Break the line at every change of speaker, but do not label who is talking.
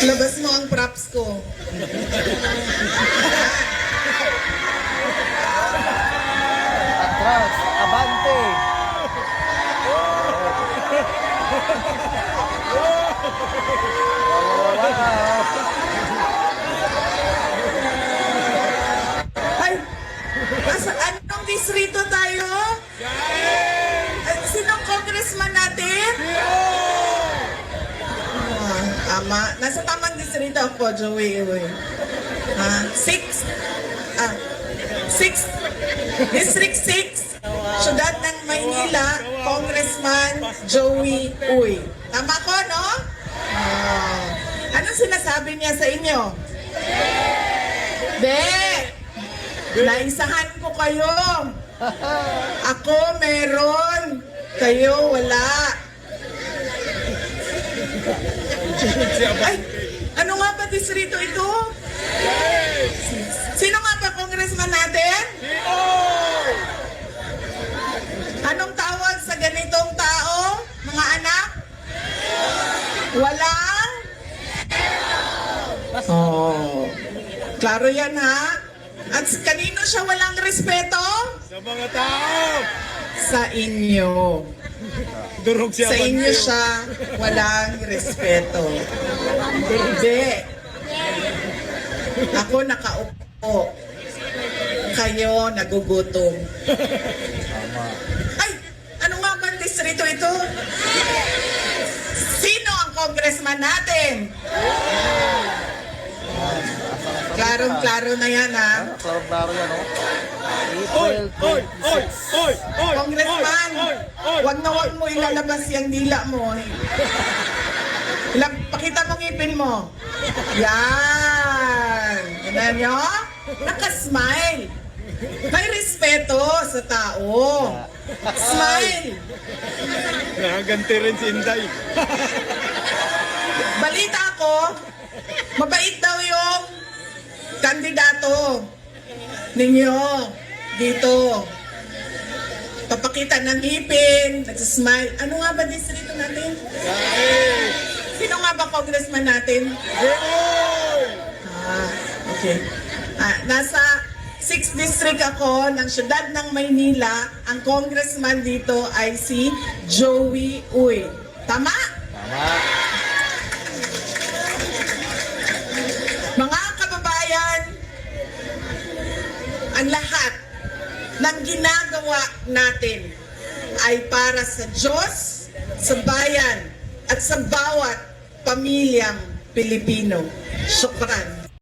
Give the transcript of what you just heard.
Labas mo ang props ko.
Atras, abante.
Ay, asa, anong distrito tayo? Ay, sinong congressman natin? Ah, ama, nasa tamang distrito ako, Joey. Uy. Ah, six. Ah, six. District 6. Syudad ng Maynila, Congressman Joey Uy. Tama ko, no? Ah. Anong sinasabi niya sa inyo? De! Naisahan ko kayo. Ako meron. Kayo wala. Ay, ano nga ba distrito ito? Sino nga ba congressman natin? Anong tawag sa ganitong tao, mga anak? Walang? Oh. Klaro yan ha? At kanino siya walang respeto?
Sa mga tao!
Sa inyo.
Durog siya
Sa inyo siya walang respeto. Hindi. Ako nakaupo. Kayo nagugutom. Ay! Ano nga ba distrito ito? Sino ang congressman natin? Klarong-klaro na yan ha.
Klaro-klaro yan, oh.
Oy!
April
Oy! Oy!
26.
Oy! Oy!
Congressman,
Oy! Oy!
wag na wag mo ilalabas yung dila mo. Ilang, pakita mo ngipin mo. Yan. Yan nyo? Nakasmile. May respeto sa tao. Smile.
Nakaganti rin si Inday.
Balita ko, mabait daw yung kandidato ninyo dito. Papakita ng ngipin, nagsasmile. Ano nga ba distrito natin? Sino nga ba congressman natin? Ah, okay. Ah, nasa 6th district ako ng siyudad ng Maynila. Ang congressman dito ay si Joey Uy. Tama?
Tama.
Ng ginagawa natin ay para sa Diyos, sa bayan, at sa bawat pamilyang Pilipino. Syukran.